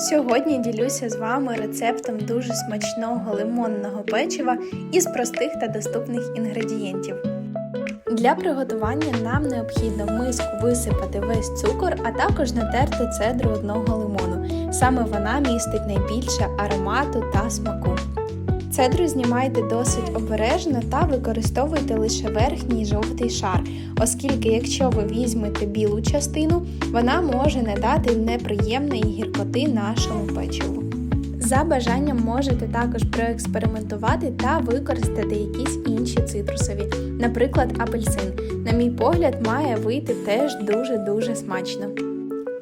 Сьогодні ділюся з вами рецептом дуже смачного лимонного печива із простих та доступних інгредієнтів. Для приготування нам необхідно в миску висипати весь цукор, а також натерти цедру одного лимону. Саме вона містить найбільше аромату та смаку. Цедру знімайте досить обережно та використовуйте лише верхній жовтий шар, оскільки якщо ви візьмете білу частину, вона може не дати неприємної гіркоти нашому печиву. За бажанням можете також проекспериментувати та використати якісь інші цитрусові, наприклад, апельсин. На мій погляд, має вийти теж дуже-дуже смачно.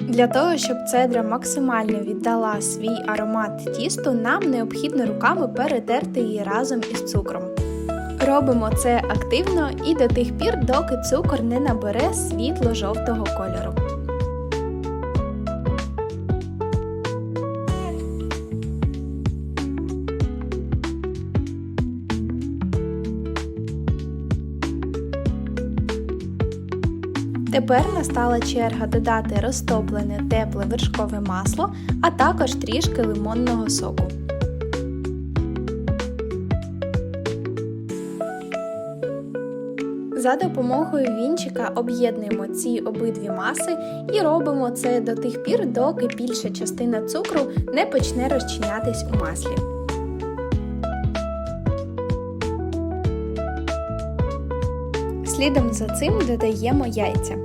Для того, щоб цедра максимально віддала свій аромат тісту, нам необхідно руками перетерти її разом із цукром. Робимо це активно і до тих пір, доки цукор не набере світло-жовтого кольору. Тепер настала черга додати розтоплене тепле вершкове масло, а також трішки лимонного соку. За допомогою вінчика об'єднуємо ці обидві маси і робимо це до тих пір, доки більша частина цукру не почне розчинятись у маслі. Слідом за цим додаємо яйця.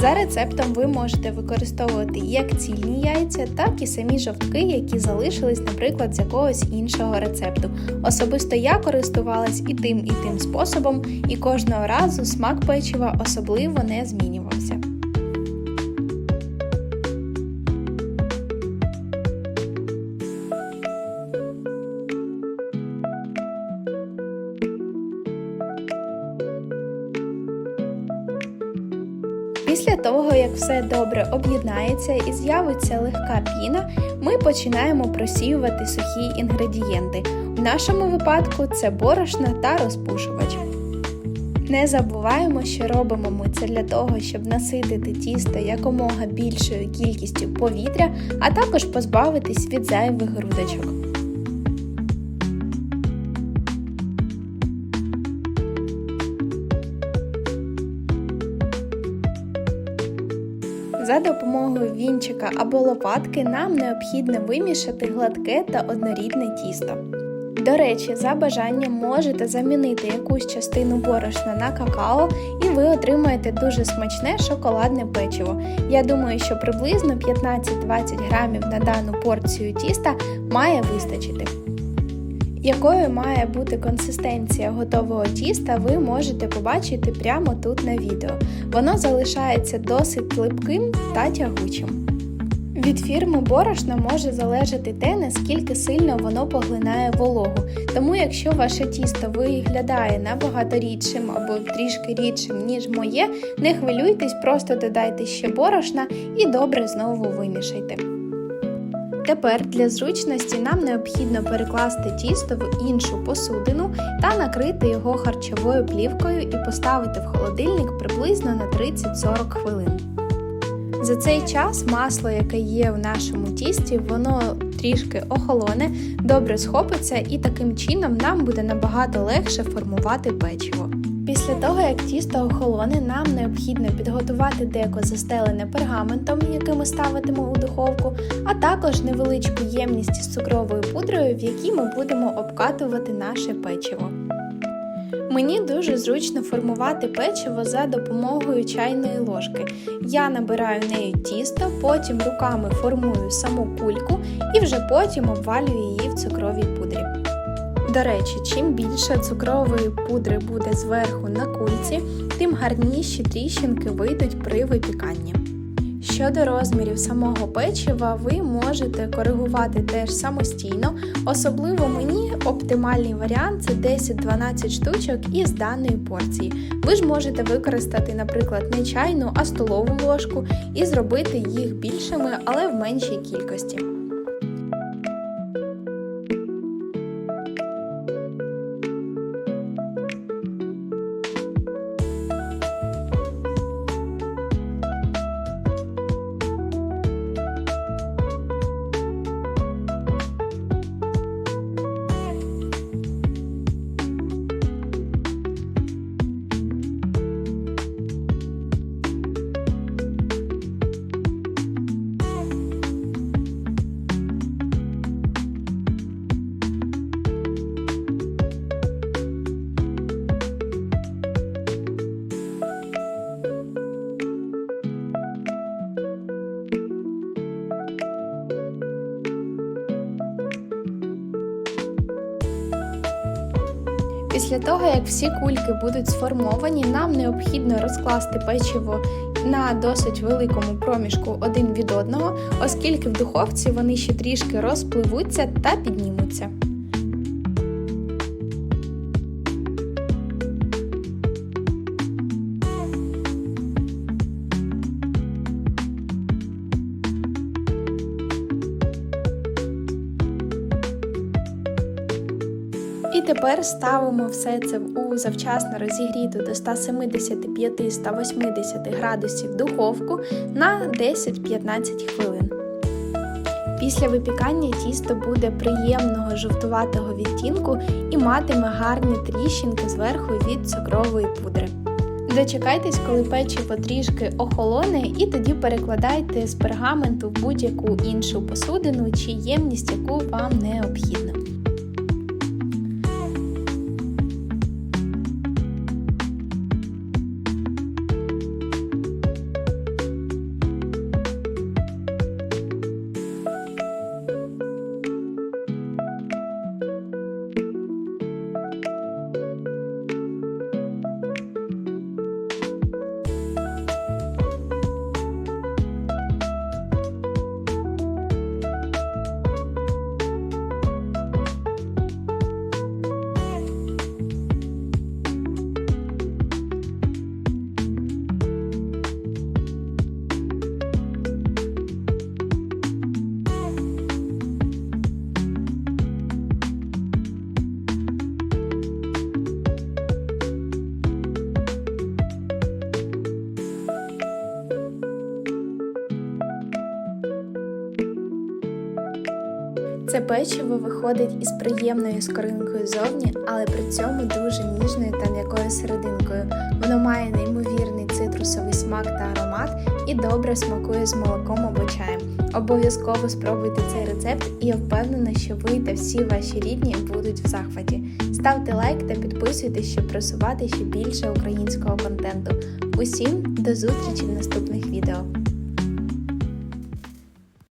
За рецептом ви можете використовувати як цільні яйця, так і самі жовтки, які залишились, наприклад, з якогось іншого рецепту. Особисто я користувалась і тим, і тим способом, і кожного разу смак печива особливо не змінювався. Після того, як все добре об'єднається і з'явиться легка піна, ми починаємо просіювати сухі інгредієнти. В нашому випадку це борошно та розпушувач. Не забуваємо, що робимо ми це для того, щоб наситити тісто якомога більшою кількістю повітря, а також позбавитись від зайвих грудочок. За допомогою вінчика або лопатки нам необхідно вимішати гладке та однорідне тісто. До речі, за бажанням можете замінити якусь частину борошна на какао, і ви отримаєте дуже смачне шоколадне печиво. Я думаю, що приблизно 15-20 грамів на дану порцію тіста має вистачити. Якою має бути консистенція готового тіста, ви можете побачити прямо тут на відео. Воно залишається досить липким та тягучим. Від фірми борошна може залежати те, наскільки сильно воно поглинає вологу. Тому, якщо ваше тісто виглядає набагато рідшим або трішки рідшим, ніж моє, не хвилюйтесь, просто додайте ще борошна і добре знову вимішайте. Тепер для зручності нам необхідно перекласти тісто в іншу посудину та накрити його харчовою плівкою і поставити в холодильник приблизно на 30-40 хвилин. За цей час масло, яке є в нашому тісті, воно трішки охолоне, добре схопиться і таким чином нам буде набагато легше формувати печиво. Після того, як тісто охолоне, нам необхідно підготувати деко застелене пергаментом, який ми ставитимо у духовку, а також невеличку ємність з цукровою пудрою, в якій ми будемо обкатувати наше печиво. Мені дуже зручно формувати печиво за допомогою чайної ложки. Я набираю нею тісто, потім руками формую саму кульку і вже потім обвалюю її в цукровій пудрі. До речі, чим більше цукрової пудри буде зверху на кульці, тим гарніші тріщинки вийдуть при випіканні. Щодо розмірів самого печива, ви можете коригувати теж самостійно, особливо мені оптимальний варіант це 10-12 штучок із даної порції. Ви ж можете використати, наприклад, не чайну, а столову ложку і зробити їх більшими, але в меншій кількості. Після того, як всі кульки будуть сформовані, нам необхідно розкласти печиво на досить великому проміжку один від одного, оскільки в духовці вони ще трішки розпливуться та піднімуться. І тепер ставимо все це у завчасно розігріту до 175-180 градусів духовку на 10-15 хвилин. Після випікання тісто буде приємного жовтуватого відтінку і матиме гарні тріщинки зверху від цукрової пудри. Дочекайтесь, коли печиво трішки охолоне, і тоді перекладайте з пергаменту в будь-яку іншу посудину чи ємність, яку вам необхідно. Це печиво виходить із приємною скоринкою зовні, але при цьому дуже ніжною та м'якою серединкою. Воно має неймовірний цитрусовий смак та аромат і добре смакує з молоком або чаєм. Обов'язково спробуйте цей рецепт, і я впевнена, що ви та всі ваші рідні будуть в захваті. Ставте лайк та підписуйтесь, щоб просувати ще більше українського контенту. Усім до зустрічі в наступних